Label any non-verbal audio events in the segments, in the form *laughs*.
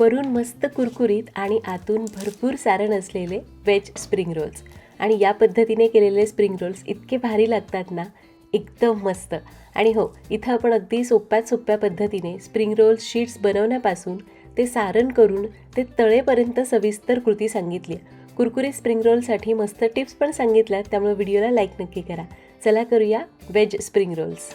वरून मस्त कुरकुरीत आणि आतून भरपूर सारण असलेले वेज स्प्रिंग रोल्स आणि या पद्धतीने केलेले स्प्रिंग रोल्स इतके भारी लागतात ना एकदम मस्त. आणि हो इथं आपण अगदी सोप्यात सोप्या पद्धतीने स्प्रिंग रोल्स शीट्स बनवण्यापासून ते सारण करून ते तळेपर्यंत सविस्तर कृती सांगितली आहे. कुरकुरीत स्प्रिंग रोलसाठी मस्त टिप्स पण सांगितल्यात त्यामुळे व्हिडिओला लाईक नक्की करा. चला करूया वेज स्प्रिंग रोल्स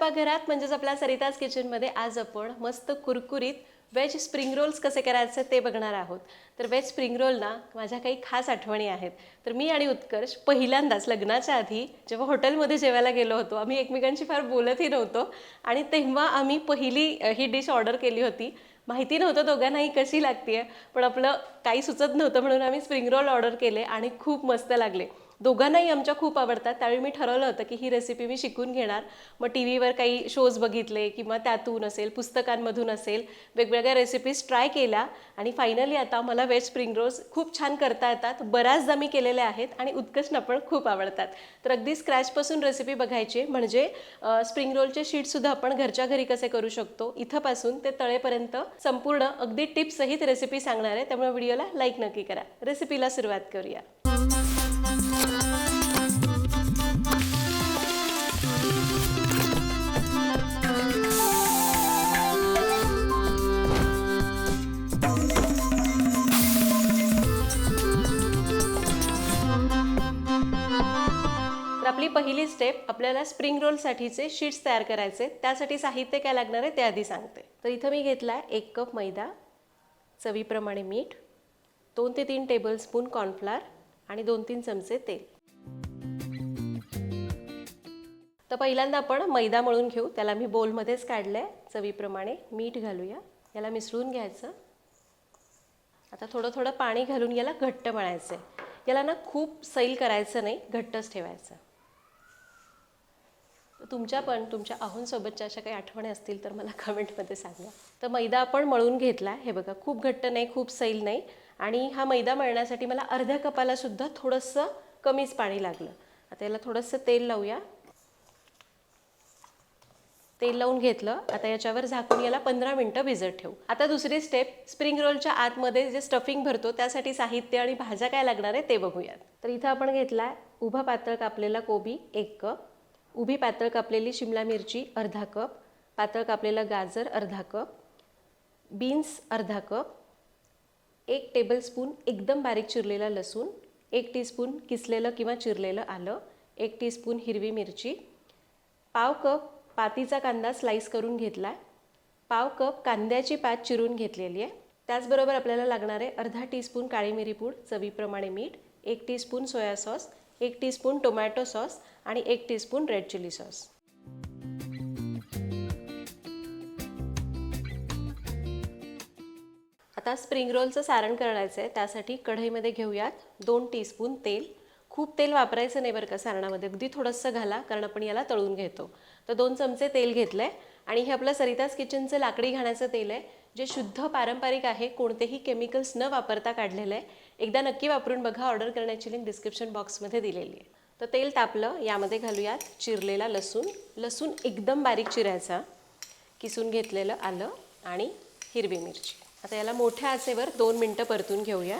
स्वयंपाकघरात म्हणजेच आपल्या सरिताज किचनमध्ये आज आपण मस्त कुरकुरीत वेज स्प्रिंग रोल्स कसे करायचे ते बघणार आहोत. तर वेज स्प्रिंग रोल ना माझ्या काही खास आठवणी आहेत. तर मी आणि उत्कर्ष पहिल्यांदाच लग्नाच्या आधी जेव्हा हॉटेलमध्ये जेवायला गेलो होतो आम्ही एकमेकांशी फार बोलतही नव्हतो आणि तेव्हा आम्ही पहिली ही डिश ऑर्डर केली होती. माहिती नव्हतं दोघांनाही कशी लागते पण आपलं काही सुचत नव्हतं म्हणून आम्ही स्प्रिंग रोल ऑर्डर केले आणि खूप मस्त लागले. दोघांनाही आमच्या खूप आवडतात. त्यावेळी मी ठरवलं होतं की ही रेसिपी मी शिकून घेणार. मग टी व्हीवर काही शोज बघितले किंवा त्यातून असेल पुस्तकांमधून असेल वेगवेगळ्या रेसिपीज ट्राय केल्या आणि फायनली आता मला वेज स्प्रिंग रोल्स खूप छान करता येतात. बऱ्याचदा मी केलेल्या आहेत आणि उत्कृष्ट पण खूप आवडतात. तर अगदी स्क्रॅचपासून रेसिपी बघायची म्हणजे स्प्रिंग रोलचे शीटसुद्धा आपण घरच्या घरी कसे करू शकतो? इथंपासून ते तळेपर्यंत संपूर्ण अगदी टिप्ससहित रेसिपी सांगणार आहे. त्यामुळे व्हिडिओला लाईक नक्की करा. रेसिपीला सुरुवात करूया. आपली पहिली स्टेप आपल्याला स्प्रिंग रोलसाठीचे शीट्स तयार करायचे. त्यासाठी साहित्य काय लागणार आहे ते आधी सांगते. तर इथं मी घेतला आहे एक कप मैदा चवीप्रमाणे मीठ दोन ते तीन टेबलस्पून कॉर्नफ्लार आणि दोन तीन चमचे तेल. तर पहिल्यांदा आपण मैदा मळून घेऊ. त्याला मी बोलमध्येच काढलं आहे चवीप्रमाणे. मीठ घालूया. याला मिसळून घ्यायचं. आता थोडं थोडं पाणी घालून याला घट्ट मळायचं आहे याला ना खूप सैल करायचं नाही घट्टच ठेवायचं. तुमच्या पण तुमच्या आहोंसोबतच्या अशा काही आठवणी असतील तर मला *laughs* कमेंटमध्ये सांगा. तर मैदा आपण मळून घेतला. हे बघा खूप घट्ट नाही खूप सैल नाही. आणि हा मैदा मळण्यासाठी मला अर्ध्या कपालासुद्धा थोडंसं कमीच पाणी लागलं. आता याला थोडंसं तेल लावूया. तेल लावून घेतलं. आता याच्यावर झाकून याला पंधरा मिनटं भिजत ठेवू. आता दुसरी स्टेप स्प्रिंग रोलच्या आतमध्ये जे स्टफिंग भरतो त्यासाठी साहित्य आणि भाज्या काय लागणार आहे ते बघूयात. तर इथं आपण घेतला आहे उभा पातळ कापलेला कोबी एक कप. उभी पातळ कापलेली शिमला मिरची अर्धा कप. पातळ कापलेलं गाजर अर्धा कप. बीन्स अर्धा कप. एक टेबलस्पून एकदम बारीक चिरलेला लसूण एक टीस्पून किसलेलं किंवा चिरलेलं आलं एक टीस्पून हिरवी मिरची पाव कप पातीचा कांदा स्लाईस करून घेतला आहे पाव कप कांद्याची पात चिरून घेतलेली आहे. त्याचबरोबर आपल्याला लागणार आहे अर्धा टीस्पून काळी मिरी पूड चवीप्रमाणे मीठ एक टीस्पून सोया सॉस एक टीस्पून टोमॅटो सॉस आणि एक टीस्पून रेड चिली सॉस आता स्प्रिंग रोलचं सारण करायचं आहे. त्यासाठी कढईमध्ये घेऊयात दोन टीस्पून तेल. खूप तेल वापरायचं नाही बरं का सारणामध्ये. अगदी थोडंसं घाला कारण आपण याला तळून घेतो. तर दोन चमचे तेल घेतलं आहे आणि हे आपलं सरिताज किचनचं लाकडी घाण्याचं तेल आहे जे शुद्ध पारंपरिक आहे कोणतेही केमिकल्स न वापरता काढलेलं आहे. एकदा नक्की वापरून बघा ऑर्डर करण्याची लिंक डिस्क्रिप्शन बॉक्समध्ये दिलेली आहे. तर तेल तापलं यामध्ये घालूयात चिरलेला लसूण. लसूण एकदम बारीक चिरायचा. किसून घेतलेलं आलं आणि हिरवी मिरची. आता याला मोठ्या आचेवर दोन मिनटं परतून घेऊया.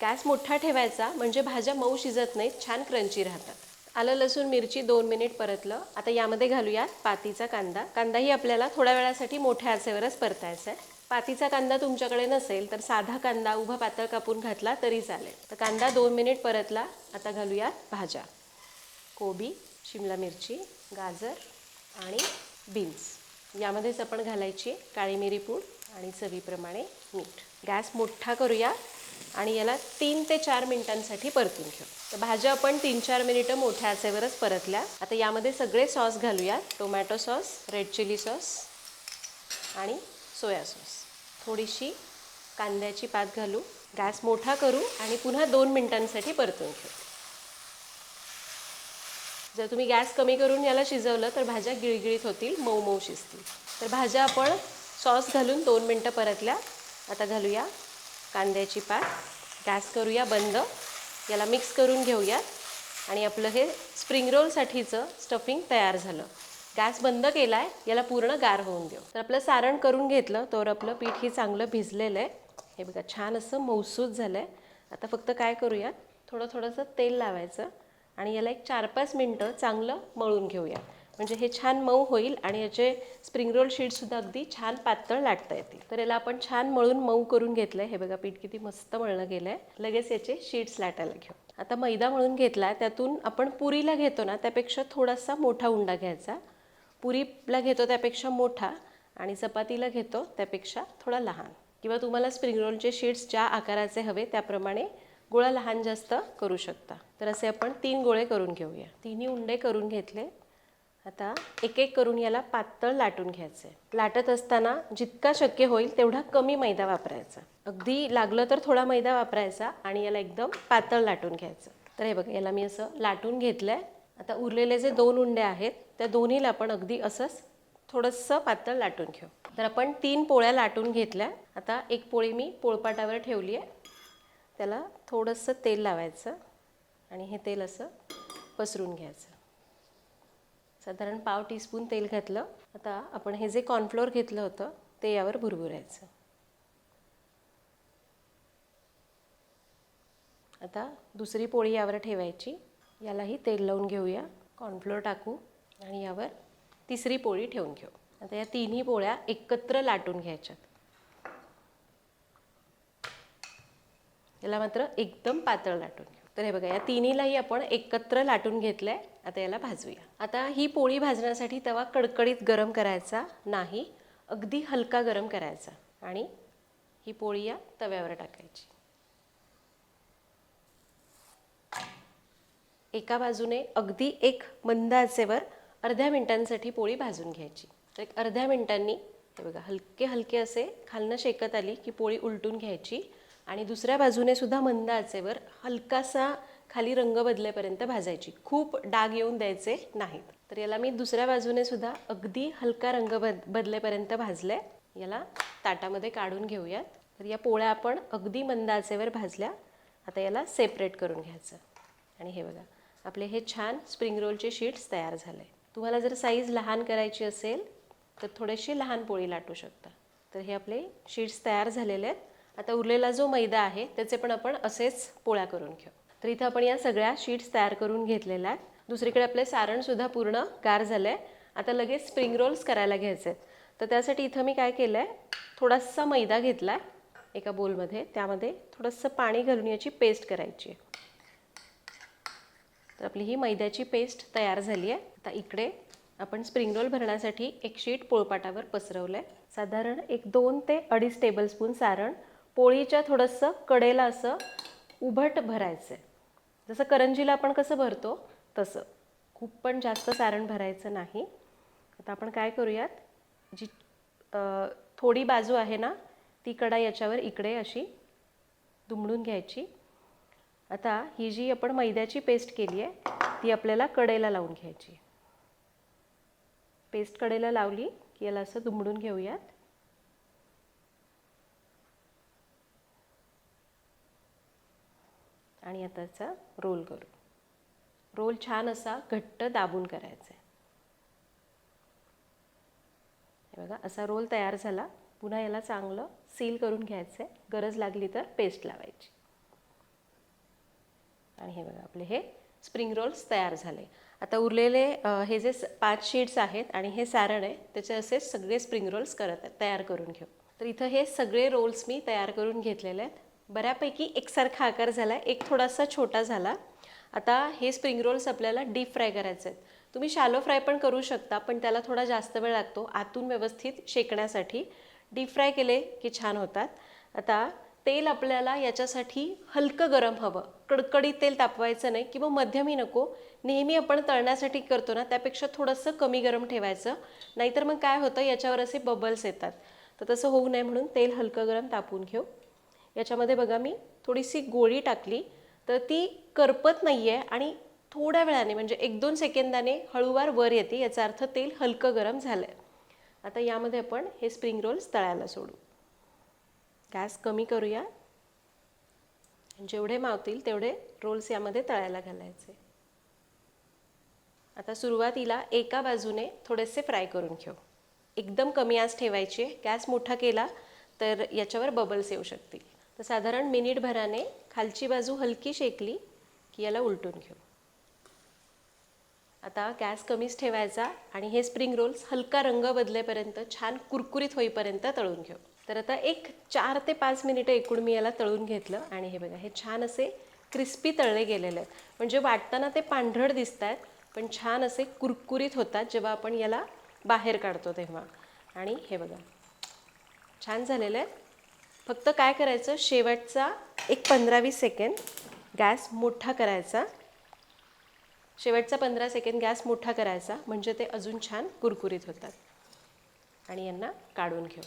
गॅस मोठा ठेवायचा म्हणजे भाज्या मऊ शिजत नाहीत छान क्रंची राहतात. आलं लसूण मिरची दोन मिनिट परतलं. आता यामध्ये घालूयात पातीचा कांदा. कांदाही आपल्याला थोड्या वेळासाठी मोठ्या आचेवरच परतायचा आहे पातीचा कांदा तुमच्याकडे नसेल तर साधा कांदा उभा पातळ कापून घातला तरी चालेल. तर कांदा दोन मिनिट परतला. आता घालूयात भाज्या. कोबी शिमला मिरची गाजर आणि बीन्स. यामध्येच आपण घालायची काळी मिरी पूड. आणि चवीप्रमाणे मीठ. गॅस मोठा करूया आणि याला तीन ते चार मिनिटांसाठी परतून घेऊ तर भाज्या आपण तीन चार मिनिटं मोठ्या आचेवरच परतल्या. आता यामध्ये सगळे सॉस घालूया tomato sauce red chilli sauce आणि सोया सॉस. थोडीशी कांद्याची पात घालू. गॅस मोठा करू आणि पुन्हा दोन मिनिटांसाठी परतून घेऊ जर तुम्ही गॅस कमी करून याला शिजवलं तर भाज्या गिळगिळीत होतील मऊ मऊ शिजतील. तर भाज्या आपण सॉस घालून दोन मिनटं परतल्या. आता घालूया कांद्याची पात. गॅस करूया बंद. याला मिक्स करून घेऊया. आणि आपलं हे स्प्रिंग रोलसाठीचं स्टफिंग तयार झालं. गॅस बंद केला आहे याला पूर्ण गार होऊन देऊ. तर आपलं सारण करून घेतलं तर आपलं पीठ हे चांगलं भिजलेलं आहे. हे बघा छान असं मौसूद झालं आहे आता फक्त काय करूया? थोडं थोडंसं तेल लावायचं. आणि याला एक चार पाच मिनटं चांगलं मळून घेऊया. म्हणजे हे छान मऊ होईल आणि याचे स्प्रिंग रोल शीटसुद्धा अगदी छान पातळ लाटता येतील. तर याला आपण छान मळून मऊ करून घेतलं आहे हे बघा पीठ किती मस्त मळलं गेलं आहे लगेच याचे शीट्स लाटायला घेऊ. आता मैदा मळून घेतला त्यातून आपण पुरीला घेतो ना त्यापेक्षा थोडासा मोठा उंडा घ्यायचा. पुरीला घेतो त्यापेक्षा मोठा आणि चपातीला घेतो त्यापेक्षा थोडा लहान. किंवा तुम्हाला स्प्रिंग रोलचे शीट्स ज्या आकाराचे हवे त्याप्रमाणे गोळा लहान जास्त करू शकता. तर असे आपण तीन गोळे करून घेऊया. तिन्ही उंडे करून घेतले. आता एक एक करून याला पातळ लाटून घ्यायचं आहे लाटत असताना जितका शक्य होईल तेवढा कमी मैदा वापरायचा. अगदी लागलं तर थोडा मैदा वापरायचा आणि याला एकदम पातळ लाटून घ्यायचं. तर हे बघा याला मी असं लाटून घेतलं आहे आता उरलेले जे दोन उंडे आहेत त्या दोन्हीला आपण अगदी असंच थोडंसं पातळ लाटून घेऊ. तर आपण तीन पोळ्या लाटून घेतल्या. आता एक पोळी मी पोळपाटावर ठेवली आहे. त्याला थोडंसं तेल लावायचं आणि हे तेल असं पसरून घ्यायचं. साधारण पाव टीस्पून तेल घातलं. आता आपण हे जे कॉर्नफ्लोअर घेतलं होतं ते यावर भुरभुरायचं. आता दुसरी पोळी यावर ठेवायची. यालाही तेल लावून घेऊया. कॉर्नफ्लोअर टाकू आणि यावर तिसरी पोळी ठेवून घेऊ. आता या तिन्ही पोळ्या एकत्र लाटून घ्यायच्यात. याला मात्र एकदम पातळ लाटून घेऊ तर हे बघा या तिन्हीलाही आपण एकत्र लाटून घेतलं आहे आता याला भाजूया. आता ही पोळी भाजण्यासाठी तवा कडकडीत गरम करायचा नाही अगदी हलका गरम करायचा. आणि ही पोळी या तव्यावर टाकायची. एका बाजूने अगदी एक मंद आचेवर अर्ध्या मिनिटांसाठी पोळी भाजून घ्यायची. तर एक अर्ध्या मिनिटांनी हे बघा हलके हलके असे खालनं शेकत आली की पोळी उलटून घ्यायची. आणि दुसऱ्या बाजूने सुद्धा मंद आचेवर हलकासा खाली रंग बदलेपर्यंत भाजायची. खूप डाग येऊन द्यायचे नाहीत. तर याला मी दुसऱ्या बाजूने सुद्धा अगदी हलका रंग बद बदलेपर्यंत भाजले याला ताटामध्ये काढून घेऊयात. तर या पोळ्या आपण अगदी मंद आचेवर भाजल्या. आता याला सेपरेट करून घ्यायचं. आणि हे बघा आपले हे छान स्प्रिंग रोलचे शीट्स तयार झाले तुम्हाला जर साईज लहान करायची असेल तर थोडेसे लहान पोळी लाटू शकता. तर हे आपले शीट्स तयार झालेले आहेत. आता उरलेला जो मैदा आहे त्याचे पण आपण असेच पोळ्या करून घेऊ. तर इथं आपण या सगळ्या शीट्स तयार करून घेतलेल्या आहेत. दुसरीकडे आपले सारणसुद्धा पूर्ण गार झालं आहे आता लगेच स्प्रिंग रोल्स करायला घ्यायचे आहेत. तर त्यासाठी इथं मी काय केलं आहे थोडासा मैदा घेतला आहे एका बोलमध्ये त्यामध्ये थोडंसं पाणी घालून याची पेस्ट करायची आहे. तर आपली ही मैद्याची पेस्ट तयार झाली आहे. आता इकडे आपण स्प्रिंग रोल भरण्यासाठी एक शीट पोळपाटावर पसरवलं आहे साधारण एक दोन ते अडीच टेबलस्पून सारण पोळीच्या थोडंसं कडेला असं उभट भरायचं आहे. जसं करंजीला आपण कसं भरतो? तसं. खूप पण जास्त सारण भरायचं नाही. आता आपण काय करूयात? जी थोडी बाजू आहे ना ती कडा याच्यावर इकडे अशी दुमडून घ्यायची. आता ही जी आपण मैद्याची पेस्ट केली आहे ती आपल्याला कडेला लावून घ्यायची पेस्ट कडेला लावली की याला असं दुमडून घेऊयात. आणि आता याचा रोल करू. रोल छान असा घट्ट दाबून करायचा आहे हे बघा असा रोल तयार झाला. पुन्हा याला चांगलं सील करून घ्यायचं आहे गरज लागली तर पेस्ट लावायची. आणि हे बघा आपले हे स्प्रिंग रोल्स तयार झाले. आता उरलेले हे जे पाच शीट्स आहेत आणि हे सारण आहे त्याचे असे सगळे स्प्रिंग रोल्स करत तयार करून घेऊ. तर इथं हे सगळे रोल्स मी तयार करून घेतलेले आहेत. बऱ्यापैकी एकसारखा आकार झाला एक थोडासा छोटा झाला. आता हे स्प्रिंग रोल्स आपल्याला डीप फ्राय करायचे आहेत तुम्ही शॅलो फ्राय पण करू शकता पण त्याला थोडा जास्त वेळ लागतो आतून व्यवस्थित शेकण्यासाठी. डीप फ्राय केले की छान होतात. आता तेल आपल्याला याच्यासाठी हलकं गरम हवं. कडकडीत तेल तापवायचं नाही किंवा मध्यमही नको. नेहमी आपण तळण्यासाठी करतो ना त्यापेक्षा थोडंसं कमी गरम ठेवायचं. नाहीतर मग काय होतं याच्यावर असे बबल्स येतात. तर तसं होऊ नये म्हणून तेल हलकं गरम तापवून घेऊ. याच्यामध्ये बघा मी थोडीशी गोळी टाकली. तर ती करपत नाही आहे आणि थोड्या वेळाने म्हणजे एक दोन सेकंदाने हळूवार वर येते. याचा अर्थ तेल हलकं गरम झालं आहे आता यामध्ये आपण हे स्प्रिंग रोल्स तळायला सोडू. गॅस कमी करूया. जेवढे मावतील तेवढे रोल्स यामध्ये तळायला घालायचे. आता सुरुवातीला एका बाजूने थोडेसे फ्राय करून घेऊ. एकदम कमी आज ठेवायची. गॅस मोठा केला तर याच्यावर बबल्स येऊ शकतील. तर साधारण मिनिटभराने खालची बाजू हलकी शेकली की याला उलटून घेऊ. आता गॅस कमीच ठेवायचा आणि हे स्प्रिंग रोल्स हलका रंग बदलेपर्यंत छान कुरकुरीत होईपर्यंत तळून घेऊ. तर आता एक चार ते पाच मिनिटं एकूण मी याला तळून घेतलं आणि हे बघा हे छान असे क्रिस्पी तळले गेलेले आहेत. म्हणजे वाटताना ते पांढरड दिसत आहेत पण छान असे कुरकुरीत होतात जेव्हा आपण याला बाहेर काढतो तेव्हा. आणि हे बघा छान झालेलं आहे फक्त काय करायचं? शेवटचा एक पंधरा वीस सेकंड गॅस मोठा करायचा. शेवटचा पंधरा सेकंड गॅस मोठा करायचा म्हणजे ते अजून छान कुरकुरीत होतात. आणि यांना काढून घेऊ.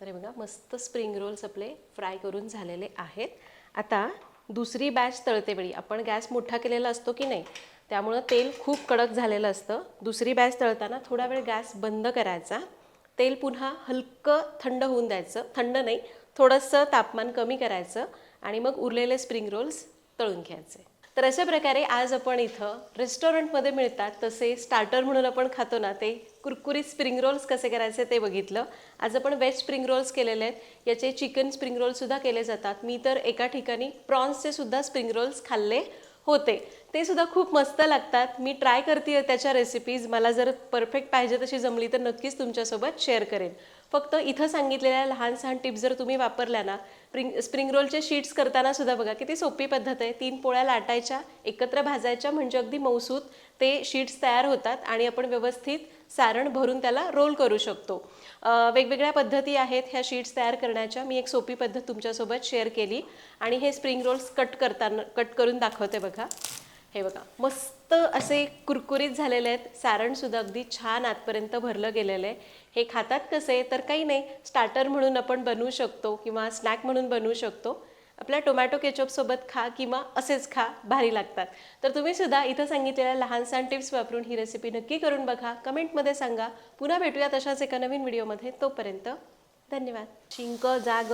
तर बघा मस्त स्प्रिंग रोल्स आपले फ्राय करून झालेले आहेत. आता दुसरी बॅच तळतेवेळी आपण गॅस मोठा केलेला असतो की नाही? त्यामुळं तेल खूप कडक झालेलं असतं. दुसरी बॅच तळताना थोडा वेळ गॅस बंद करायचा. तेल पुन्हा हलकं थंड होऊन द्यायचं. थंड नाही थोडंसं तापमान कमी करायचं आणि मग उरलेले स्प्रिंग रोल्स तळून घ्यायचे. तर अशा प्रकारे आज आपण इथं रेस्टॉरंटमध्ये मिळतात तसे स्टार्टर म्हणून आपण खातो ना ते कुरकुरीत स्प्रिंग रोल्स कसे करायचे ते बघितलं. आज आपण वेज स्प्रिंग रोल्स केलेले आहेत. याचे चिकन स्प्रिंग रोल्ससुद्धा केले जातात. मी तर एका ठिकाणी प्रॉन्सचे सुद्धा स्प्रिंग रोल्स खाल्ले. होते. ते सुद्धा खूप मस्त लागतात. मी ट्राय करते त्याच्या रेसिपीज मला जर परफेक्ट पाहिजे तशी जमली तर नक्कीच तुमच्यासोबत शेअर करेन. फक्त इथं सांगितलेल्या लहान सहान टिप्स जर तुम्ही वापरल्या ना स्प्रिंग स्प्रिंग रोलचे शीट्स करताना सुद्धा बघा किती सोपी पद्धत आहे. तीन पोळ्या लाटायच्या एकत्र भाजायच्या म्हणजे अगदी मौसूत ते शीट्स तयार होतात आणि आपण व्यवस्थित सारण भरून त्याला रोल करू शकतो. वेगवेगळ्या पद्धती आहेत ह्या शीट्स तयार करण्याच्या. मी एक सोपी पद्धत तुमच्यासोबत शेअर केली. आणि हे स्प्रिंग रोल्स कट करताना कट करून दाखवते बघा. हे बघा मस्त असे कुरकुरीत झालेले आहेत. सारणसुद्धा अगदी छान आतपर्यंत भरलं गेलेलं आहे. हे खातात कसे? तर काही नाही. स्टार्टर म्हणून आपण बनवू शकतो किंवा स्नॅक म्हणून बनवू शकतो. आपल्या टोमॅटो केचपसोबत खा किंवा असेच खा भारी लागतात. तर तुम्ही सुद्धा इथं सांगितलेल्या लहान सहान टिप्स वापरून ही रेसिपी नक्की करून बघा. कमेंटमध्ये सांगा. पुन्हा भेटूया तशाच एका नवीन व्हिडिओमध्ये तोपर्यंत धन्यवाद. शिंक जाग.